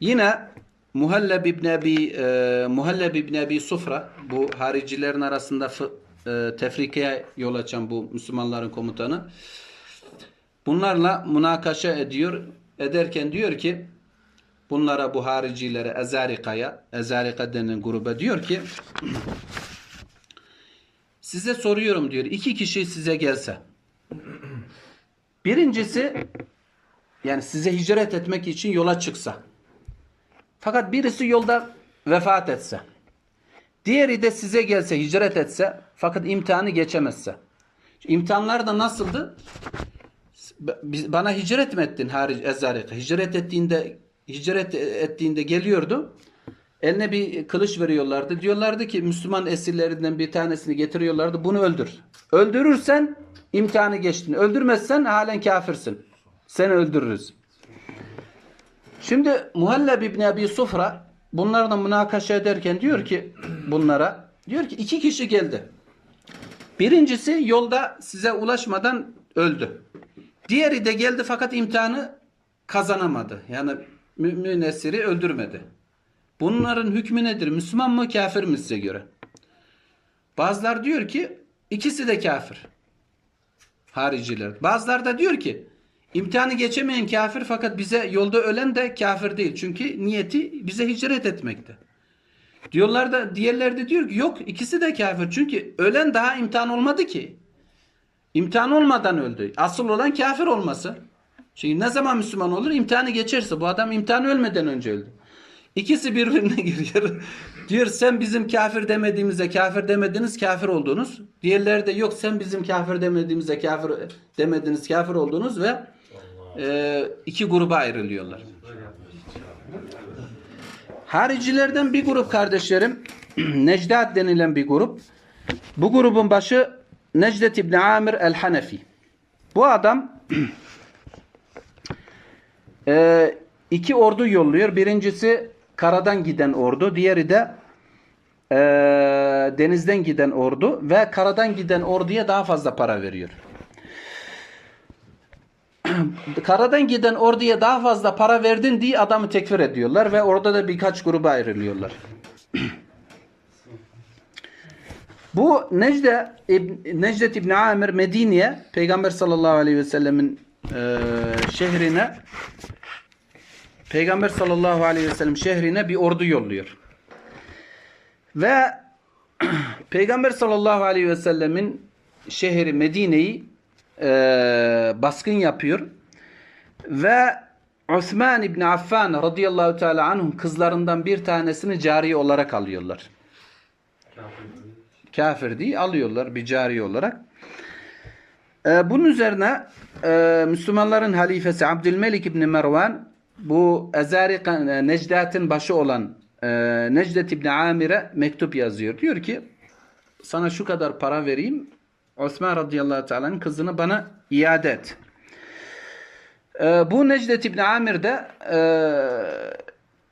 Yine Muhalleb İbn Ebi e, Muhalleb İbn Ebi Sufra bu haricilerin arasında fı- e, tefrikeye yol açan bu Müslümanların komutanı bunlarla münakaşa ediyor. Ederken diyor ki bunlara bu haricilere Ezarika'ya Ezarika denen gruba diyor ki size soruyorum diyor iki kişi size gelse birincisi yani size hicret etmek için yola çıksa fakat birisi yolda vefat etse. Diğeri de size gelse, hicret etse fakat imtihanı geçemezse. İmtihanlar da nasıldı? Bana hicret mi ettin haric Ezzarika? Hicret ettiğinde hicret ettiğinde geliyordu. Eline bir kılıç veriyorlardı. Diyorlardı ki Müslüman esirlerinden bir tanesini getiriyorlardı. Bunu öldür. Öldürürsen imtihanı geçtin. Öldürmezsen halen kafirsin. Seni öldürürüz. Şimdi Muhalleb İbni Ebi Sufra bunlarla münakaşa ederken diyor ki bunlara diyor ki iki kişi geldi. Birincisi yolda size ulaşmadan öldü. Diğeri de geldi fakat imtihanı kazanamadı. Yani mümin esiri öldürmedi. Bunların hükmü nedir? Müslüman mı kafir mi size göre? Bazılar diyor ki ikisi de kafir. Hariciler. Bazılar da diyor ki imtihanı geçemeyen kafir fakat bize yolda ölen de kafir değil. Çünkü niyeti bize hicret etmekte. Diyorlar da diğerleri de diyor ki yok ikisi de kafir. Çünkü ölen daha imtihan olmadı ki. İmtihan olmadan öldü. Asıl olan kafir olması. Çünkü ne zaman Müslüman olur? İmtihanı geçerse. Bu adam imtihanı ölmeden önce öldü. İkisi birbirine giriyor. Diyor sen bizim kafir demediğimize kafir demediniz kafir oldunuz. Diğerleri de yok sen bizim kafir demediğimize kafir demediniz kafir oldunuz ve e, iki gruba ayrılıyorlar. Haricilerden bir grup kardeşlerim Necdat denilen bir grup. Bu grubun başı Necdet İbni Amir el-Hanefi. Bu adam e, iki ordu yolluyor. Birincisi karadan giden ordu. Diğeri de e, denizden giden ordu. Ve karadan giden orduya daha fazla para veriyor. Karadan giden orduya daha fazla para verdin diye adamı tekfir ediyorlar. Ve orada da birkaç gruba ayrılıyorlar. Bu Necde İbn, Necdet İbni Amir Medine'ye Peygamber sallallahu aleyhi ve sellemin e, şehrine Peygamber sallallahu aleyhi ve sellem şehrine bir ordu yolluyor. Ve Peygamber sallallahu aleyhi ve sellemin şehri Medine'yi e, baskın yapıyor. Ve Osman İbni Affan radıyallahu teala anhum kızlarından bir tanesini cariye olarak alıyorlar. Kafir değil alıyorlar bir cariye olarak. E, bunun üzerine e, Müslümanların halifesi Abdülmelik İbni Mervan bu Ezari e, Necdat'ın başı olan e, Necdet İbni Amir'e mektup yazıyor. Diyor ki sana şu kadar para vereyim Osman radıyallahu teala'nın kızını bana iade et. E, bu Necdet İbni Amir de e,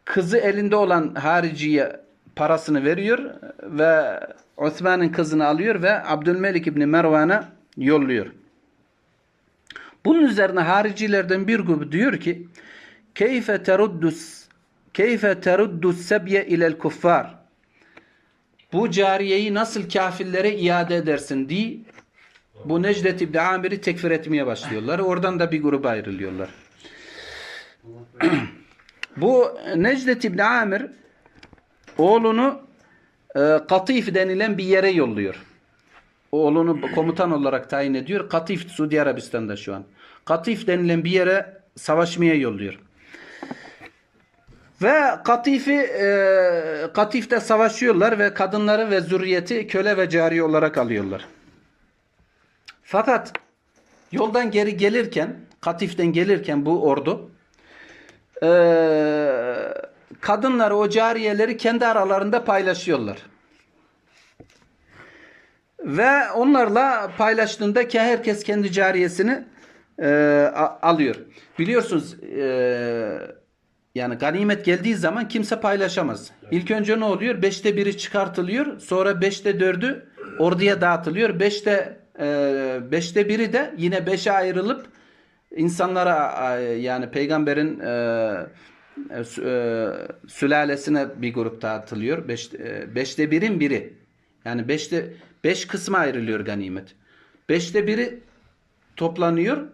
kızı elinde olan hariciye parasını veriyor ve Osman'ın kızını alıyor ve Abdülmelik İbni Mervan'a yolluyor. Bunun üzerine haricilerden bir grubu diyor ki keyfe teruddus keyfe teruddus sebye ilel kuffar bu cariyeyi nasıl kafirlere iade edersin diye bu Necdet İbni Amir'i tekfir etmeye başlıyorlar. Oradan da bir gruba ayrılıyorlar. bu Necdet İbni Amir oğlunu e, Katif denilen bir yere yolluyor. Oğlunu komutan olarak tayin ediyor. Katif Suudi Arabistan'da şu an. Katif denilen bir yere savaşmaya yolluyor. Ve Katif'i e, Katif'te savaşıyorlar ve kadınları ve zürriyeti köle ve cari olarak alıyorlar. Fakat yoldan geri gelirken Katif'ten gelirken bu ordu e, kadınları o cariyeleri kendi aralarında paylaşıyorlar. Ve onlarla paylaştığında herkes kendi cariyesini e, alıyor. Biliyorsunuz e, yani ganimet geldiği zaman kimse paylaşamaz. İlk önce ne oluyor? Beşte biri çıkartılıyor. Sonra beşte dördü orduya dağıtılıyor. Beşte beşte biri de yine beşe ayrılıp insanlara e, yani peygamberin e, e, sü- sülalesine bir grup dağıtılıyor. Beş, beşte birin biri. Yani beşte beş kısma ayrılıyor ganimet. Beşte biri toplanıyor.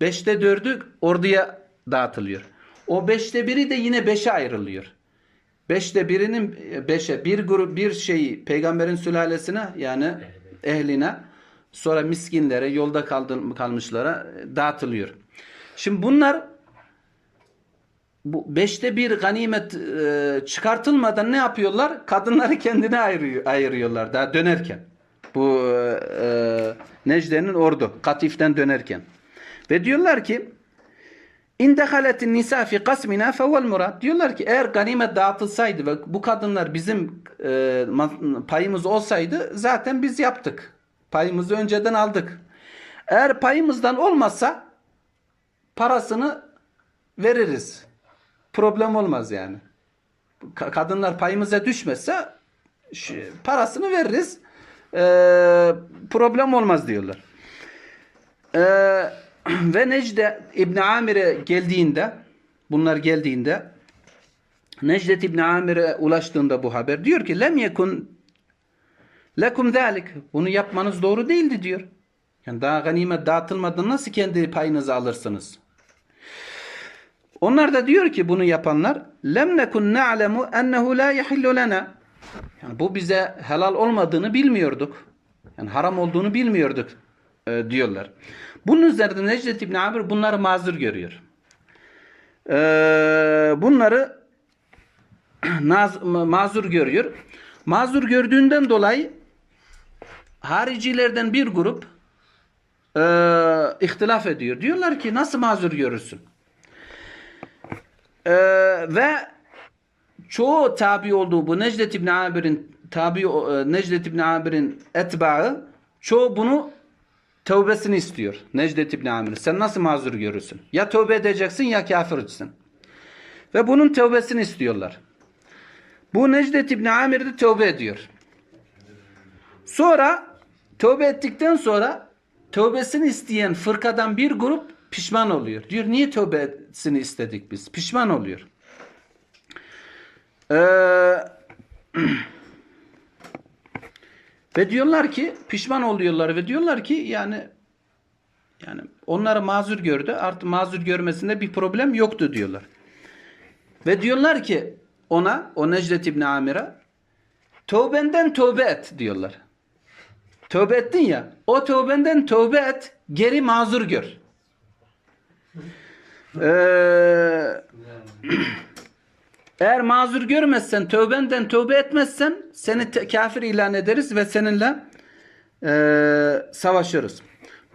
Beşte dördü orduya dağıtılıyor. O beşte biri de yine beşe ayrılıyor. Beşte birinin beşe bir grup bir şeyi peygamberin sülalesine yani ehline sonra miskinlere yolda kalmışlara e, dağıtılıyor. Şimdi bunlar bu beşte bir ganimet e, çıkartılmadan ne yapıyorlar? Kadınları kendine ayırıyor, ayırıyorlar daha dönerken. Bu e, e, Necde'nin ordu Katif'ten dönerken. Ve diyorlar ki İndehaletin nisa fi kasmina fevel murad. Diyorlar ki eğer ganimet dağıtılsaydı ve bu kadınlar bizim e, payımız olsaydı zaten biz yaptık. Payımızı önceden aldık. Eğer payımızdan olmazsa parasını veririz. Problem olmaz yani. Ka- kadınlar payımıza düşmezse parasını veririz. Ee, problem olmaz diyorlar. Ee, ve Necde İbn Amir'e geldiğinde bunlar geldiğinde Necdet İbn Amir'e ulaştığında bu haber diyor ki lem yekun lekum zalik bunu yapmanız doğru değildi diyor. Yani daha ganimet dağıtılmadan nasıl kendi payınızı alırsınız? Onlar da diyor ki bunu yapanlar lem nekun na'lemu ennehu la yahillu lana. Yani bu bize helal olmadığını bilmiyorduk. Yani haram olduğunu bilmiyorduk e, diyorlar. Bunun üzerine Necdet İbn Amir bunları mazur görüyor. E, bunları naz, mazur görüyor. Mazur gördüğünden dolayı haricilerden bir grup e, ihtilaf ediyor. Diyorlar ki nasıl mazur görürsün? E, ve çoğu tabi olduğu bu Necdet İbn Amir'in tabi e, Necdet İbn Amir'in etbaı çoğu bunu tövbesini istiyor. Necdet İbn Amir. Sen nasıl mazur görürsün? Ya tövbe edeceksin ya kafirsin. Ve bunun tövbesini istiyorlar. Bu Necdet İbn Amir de tövbe ediyor. Sonra tövbe ettikten sonra tövbesini isteyen fırkadan bir grup pişman oluyor. Diyor niye tövbesini istedik biz? Pişman oluyor. Ee, ve diyorlar ki pişman oluyorlar ve diyorlar ki yani yani onları mazur gördü. Artık mazur görmesinde bir problem yoktu diyorlar. Ve diyorlar ki ona o Necdet İbni Amir'e tövbenden tövbe et diyorlar. Tövbe ettin ya o tövbenden tövbe et geri mazur gör. Eee eğer mazur görmezsen, tövbenden tövbe etmezsen seni kafir ilan ederiz ve seninle eee, savaşırız.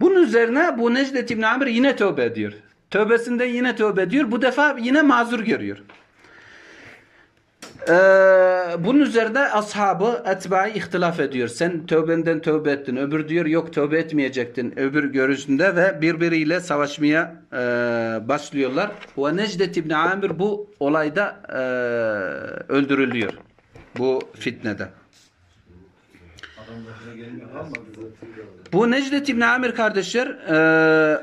Bunun üzerine bu Necdet İbn Amir yine tövbe ediyor. Tövbesinde yine tövbe ediyor. Bu defa yine mazur görüyor. Eee, bunun üzerine ashabı etbai ihtilaf ediyor. Sen tövbenden tövbe ettin. Öbür diyor yok tövbe etmeyecektin. Öbür görüşünde ve birbiriyle savaşmaya eee, başlıyorlar. Ve Necdet İbni Amir bu olayda eee, öldürülüyor. Bu fitnede. Bu Necdet İbni Amir kardeşler eee,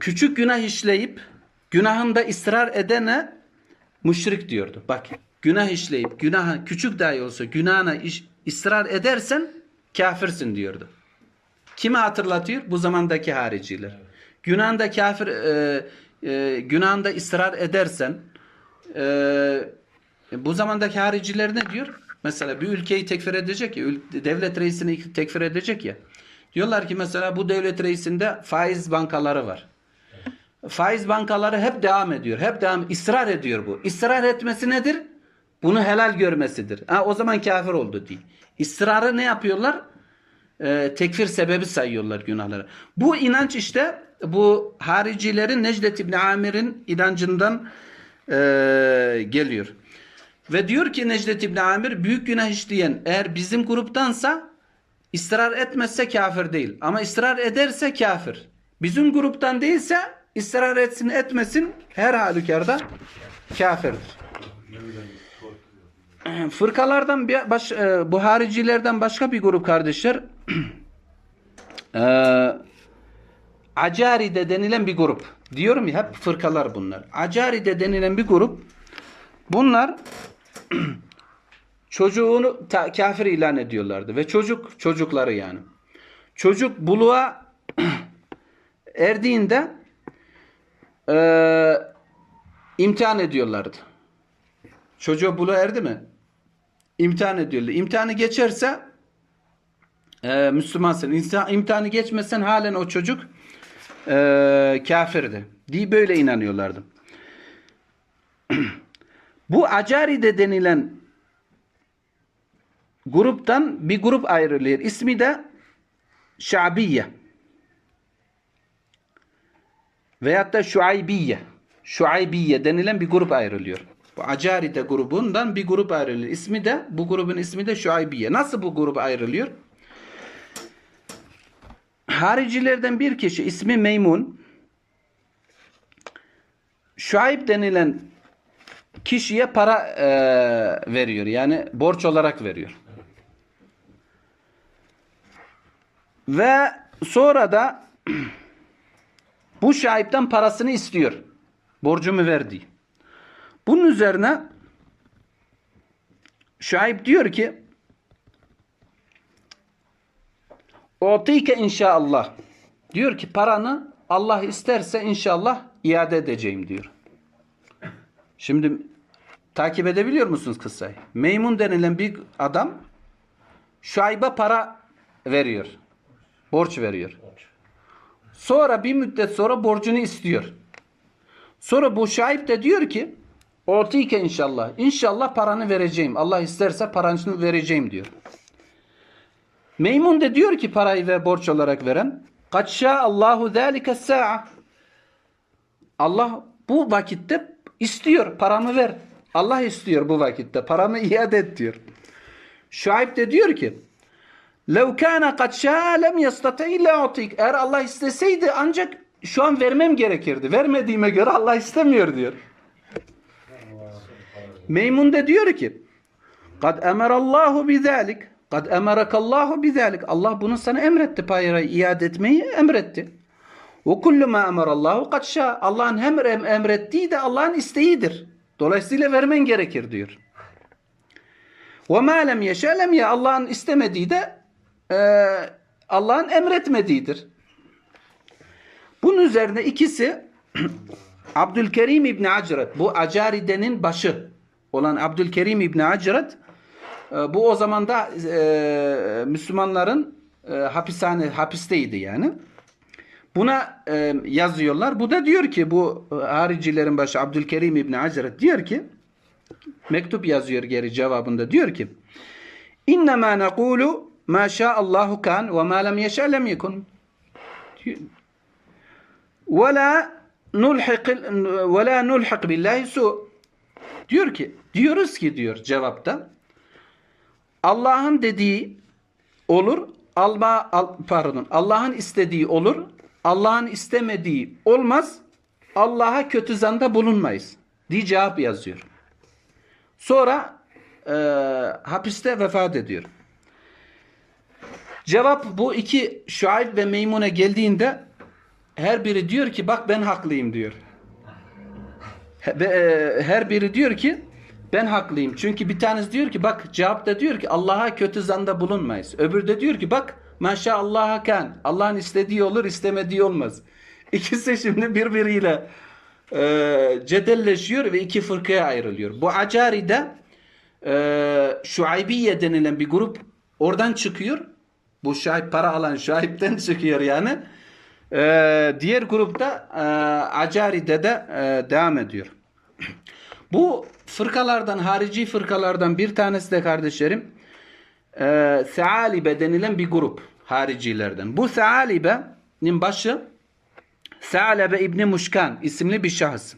küçük günah işleyip günahında ısrar edene müşrik diyordu. Bak günah işleyip günaha küçük dahi olsa günahına iş, ısrar edersen kafirsin diyordu. Kimi hatırlatıyor? Bu zamandaki hariciler. Günahında kafir e, e, günahında ısrar edersen e, bu zamandaki hariciler ne diyor? Mesela bir ülkeyi tekfir edecek ya, devlet reisini tekfir edecek ya. Diyorlar ki mesela bu devlet reisinde faiz bankaları var. Faiz bankaları hep devam ediyor. Hep devam ısrar ediyor bu. Israr etmesi nedir? Bunu helal görmesidir. Ha, o zaman kafir oldu değil. İsrarı ne yapıyorlar? Ee, tekfir sebebi sayıyorlar günahları. Bu inanç işte bu haricilerin Necdet İbni Amir'in inancından e, geliyor. Ve diyor ki Necdet İbni Amir büyük günah işleyen eğer bizim gruptansa ısrar etmezse kafir değil. Ama ısrar ederse kafir. Bizim gruptan değilse ısrar etsin etmesin her halükarda kafirdir. Fırkalardan baş, e, bu haricilerden başka bir grup kardeşler e, Acaride denilen bir grup. Diyorum ya hep fırkalar bunlar. Acaride denilen bir grup. Bunlar çocuğunu ta- kafir ilan ediyorlardı. Ve çocuk, çocukları yani. Çocuk buluğa erdiğinde eee imtihan ediyorlardı. Çocuğu buluğa erdi mi? İmtihan ediyorlar. İmtihanı geçerse eee Müslümansın. İnsan, imtihanı geçmezsen halen o çocuk eee kafirdi. Diye böyle inanıyorlardı. Bu Acaride denilen gruptan bir grup ayrılıyor. İsmi de Şabiye. Veyahut da Şuaybiye. Şuaybiye denilen bir grup ayrılıyor. Bu Acaride grubundan bir grup ayrılıyor. İsmi de bu grubun ismi de Şuaybiye. Nasıl bu grup ayrılıyor? Haricilerden bir kişi ismi Meymun. Şuayb denilen kişiye para e, veriyor. Yani borç olarak veriyor. Ve sonra da bu şahipten parasını istiyor. Borcumu verdi. Bunun üzerine şahip diyor ki Otike inşallah. Diyor ki paranı Allah isterse inşallah iade edeceğim diyor. Şimdi takip edebiliyor musunuz kıssayı? Meymun denilen bir adam Şuayb'a para veriyor. Borç veriyor. Sonra bir müddet sonra borcunu istiyor. Sonra bu şahip de diyor ki Otike inşallah. İnşallah paranı vereceğim. Allah isterse paranı vereceğim diyor. Meymun de diyor ki parayı ve borç olarak veren Kad Allahu zâlike sa'a Allah bu vakitte istiyor paramı ver. Allah istiyor bu vakitte paramı iade et diyor. Şuayb de diyor ki لَوْ كَانَ قَدْ شَاءَ لَمْ يَسْتَطِعِ اِلَّا اُعْطِيكَ Eğer Allah isteseydi ancak şu an vermem gerekirdi. Vermediğime göre Allah istemiyor diyor. Meymun de diyor ki قَدْ اَمَرَ اللّٰهُ بِذَٰلِكَ قَدْ اَمَرَكَ اللّٰهُ بِذَٰلِكَ Allah bunu sana emretti parayı iade etmeyi emretti. وَكُلُّ مَا اَمَرَ اللّٰهُ قَدْ شَاءَ Allah'ın hem em- emrettiği de Allah'ın isteğidir. Dolayısıyla vermen gerekir diyor. وَمَا لَمْ يَشَاء لَمْ ya Allah'ın istemediği de e, Allah'ın emretmediğidir. Bunun üzerine ikisi Abdülkerim İbni Acret bu Acaride'nin başı olan Abdülkerim İbni Acret e, bu o zaman da e, Müslümanların e, hapishane hapisteydi yani. Buna e, yazıyorlar. Bu da diyor ki bu e, haricilerin başı Abdülkerim İbni Acret diyor ki mektup yazıyor geri cevabında diyor ki İnnemâ nekûlu mâ şâallahu kan ve mâ lem yeşâ lem yekun ve la nulhik ve la nulhik billahi su diyor ki diyoruz ki diyor cevapta Allah'ın dediği olur alma al, pardon Allah'ın istediği olur Allah'ın istemediği olmaz Allah'a kötü zanda bulunmayız diye cevap yazıyor. Sonra e, hapiste vefat ediyor. Cevap bu iki Şuayb ve Meymun'e geldiğinde her biri diyor ki bak ben haklıyım diyor. Ve e, her biri diyor ki ben haklıyım. Çünkü bir tanesi diyor ki bak cevapta diyor ki Allah'a kötü zanda bulunmayız. Öbürü de diyor ki bak maşallah'a kan. Allah'ın istediği olur istemediği olmaz. İkisi şimdi birbiriyle e, cedelleşiyor ve iki fırkaya ayrılıyor. Bu Acari'de e, Şuaybiye denilen bir grup oradan çıkıyor. Bu şahip para alan şahipten çıkıyor yani. E, diğer grupta e, Acari'de de e, devam ediyor. Bu fırkalardan, harici fırkalardan bir tanesi de kardeşlerim e, Sealibe denilen bir grup haricilerden. Bu Sealibe'nin başı Sealebe İbni Muşkan isimli bir şahıs.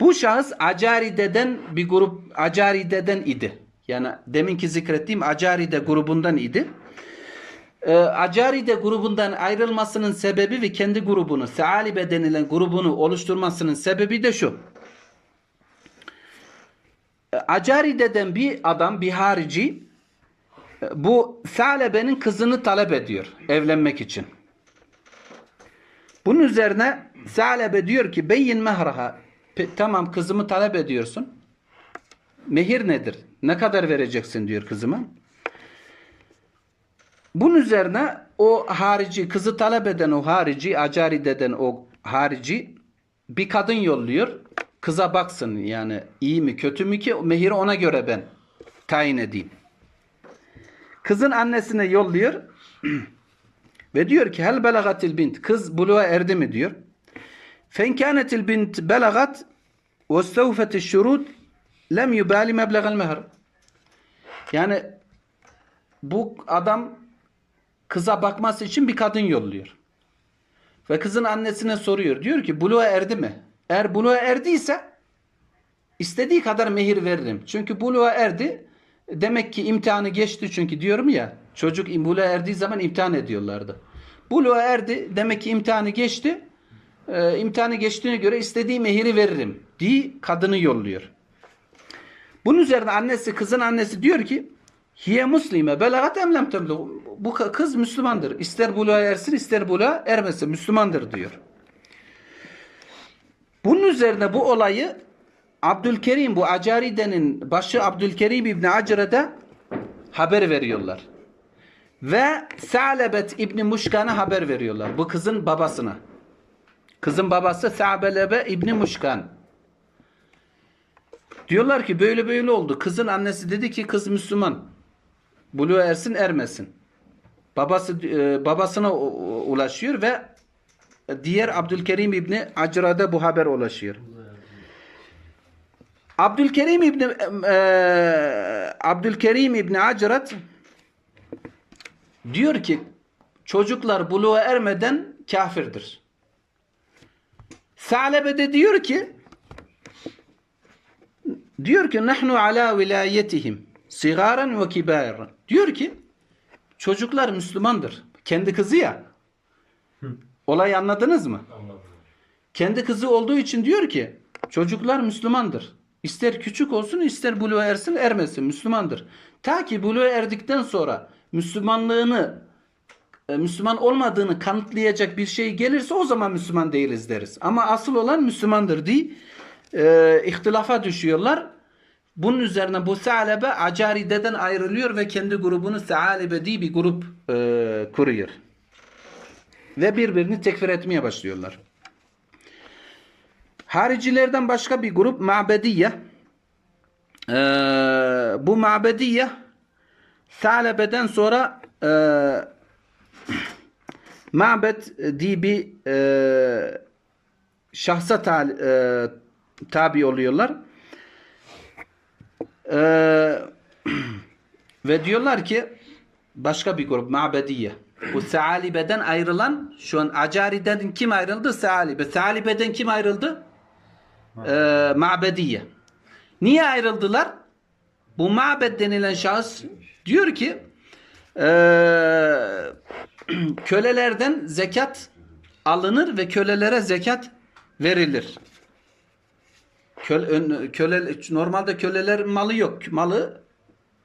Bu şahıs Acaride'den bir grup Acaride'den idi. Yani deminki zikrettiğim Acaride grubundan idi. Ee, Acaride grubundan ayrılmasının sebebi ve kendi grubunu, Sealibe denilen grubunu oluşturmasının sebebi de şu. Ee, Acaride'den bir adam, bir harici e, bu Salebe'nin kızını talep ediyor evlenmek için. Bunun üzerine Salebe diyor ki beyin mehraha. Tamam kızımı talep ediyorsun. Mehir nedir? Ne kadar vereceksin diyor kızıma. Bunun üzerine o harici kızı talep eden o harici acari deden o harici bir kadın yolluyor. Kıza baksın yani iyi mi kötü mü ki mehiri ona göre ben tayin edeyim. Kızın annesine yolluyor. Ve diyor ki hel belagatil bint kız buluğa erdi mi diyor. Fen kânetil bint belagat ve şurut lem yubali meblegal mehr. Yani bu adam kıza bakması için bir kadın yolluyor. Ve kızın annesine soruyor. Diyor ki buluğa erdi mi? Eğer buluğa erdiyse istediği kadar mehir veririm. Çünkü buluğa erdi. Demek ki imtihanı geçti çünkü diyorum ya çocuk buluğa erdiği zaman imtihan ediyorlardı. Buluğa erdi demek ki imtihanı geçti. Ee, imtihanı geçtiğine göre istediği mehiri veririm diye kadını yolluyor. Bunun üzerine annesi kızın annesi diyor ki Hiye muslime belagat emlem temlu. Bu kız Müslümandır. İster buluğa ersin ister buluğa ermesin. Müslümandır diyor. Bunun üzerine bu olayı Abdülkerim bu Acaride'nin başı Abdülkerim İbni Acre'de haber veriyorlar. Ve Sa'lebet İbni Muşkan'a haber veriyorlar. Bu kızın babasına. Kızın babası Sa'belebe İbni Muşkan. Diyorlar ki böyle böyle oldu. Kızın annesi dedi ki kız Müslüman. Buluğa ersin ermesin. Babası e, babasına ulaşıyor ve diğer Abdülkerim İbni Acra'da bu haber ulaşıyor. Abdülkerim İbni e, Abdülkerim İbni Acrat diyor ki çocuklar buluğa ermeden kafirdir. Salebe de diyor ki diyor ki nahnu ala vilayetihim sigaran ve kibaran. Diyor ki çocuklar Müslümandır. Kendi kızı ya. Olayı anladınız mı? Anladım. Kendi kızı olduğu için diyor ki çocuklar Müslümandır. İster küçük olsun ister buluğa ersin ermesin Müslümandır. Ta ki buluğa erdikten sonra Müslümanlığını e, Müslüman olmadığını kanıtlayacak bir şey gelirse o zaman Müslüman değiliz deriz. Ama asıl olan Müslümandır diye e, ihtilafa düşüyorlar. Bunun üzerine bu Sa'lebe Acaride'den ayrılıyor ve kendi grubunu Sa'lebe diye bir grup e, kuruyor. Ve birbirini tekfir etmeye başlıyorlar. Haricilerden başka bir grup Ma'bediye. Ee, bu Ma'bediye Sa'lebe'den sonra e, Ma'bed diye bir e, şahsa ta, e, tabi oluyorlar. E, ve diyorlar ki başka bir grup Ma'bediye. Bu Sa'alibe'den ayrılan şu an Acari'den kim ayrıldı? Sa'alibe. Sa'alibe'den kim ayrıldı? Ee, Ma'bediye. Niye ayrıldılar? Bu Ma'bed denilen şahıs diyor ki eee, kölelerden zekat alınır ve kölelere zekat verilir. Köle, köle, normalde köleler malı yok. Malı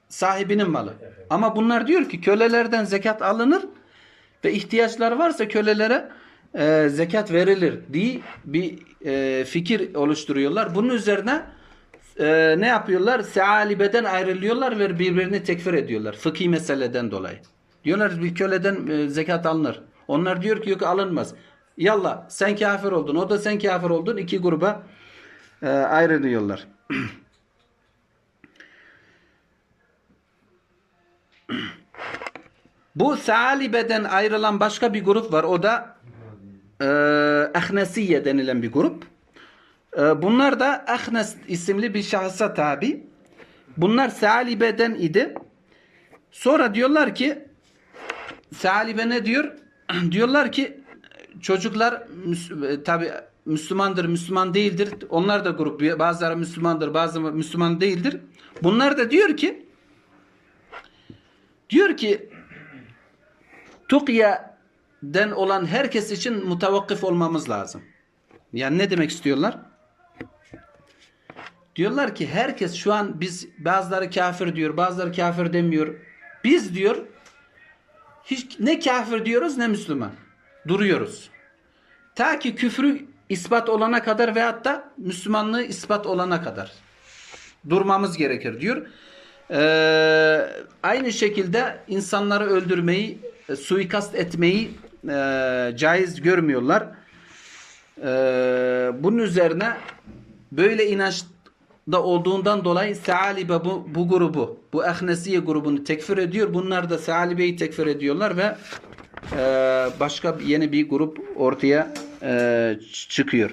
sahibinin malı. Ama bunlar diyor ki kölelerden zekat alınır ve ihtiyaçları varsa kölelere e, zekat verilir diye bir e, fikir oluşturuyorlar. Bunun üzerine e, ne yapıyorlar? Sealibeden ayrılıyorlar ve birbirini tekfir ediyorlar. Fıkhi meseleden dolayı. Diyorlar bir köleden e, zekat alınır. Onlar diyor ki yok alınmaz. Yallah sen kafir oldun. O da sen kafir oldun. İki gruba e, ayrılıyorlar. Bu Salibe'den ayrılan başka bir grup var. O da e, Ahnesiye denilen bir grup. E, bunlar da Ahnes isimli bir şahsa tabi. Bunlar Salibe'den idi. Sonra diyorlar ki Salibe ne diyor? diyorlar ki çocuklar Müs- tabi Müslümandır, Müslüman değildir. Onlar da grup. Bazıları Müslümandır, bazıları Müslüman değildir. Bunlar da diyor ki diyor ki Tukye'den olan herkes için mutavakkıf olmamız lazım. Yani ne demek istiyorlar? Diyorlar ki herkes şu an biz bazıları kafir diyor, bazıları kafir demiyor. Biz diyor hiç ne kafir diyoruz ne Müslüman. Duruyoruz. Ta ki küfrü ispat olana kadar veyahut da Müslümanlığı ispat olana kadar durmamız gerekir diyor. Ee, aynı şekilde insanları öldürmeyi, e, suikast etmeyi e, caiz görmüyorlar. Ee, bunun üzerine böyle inançta olduğundan dolayı Sealibe bu, bu grubu, bu Ahnesiye grubunu tekfir ediyor. Bunlar da Sealibe'yi tekfir ediyorlar ve e, başka yeni bir grup ortaya e, çıkıyor.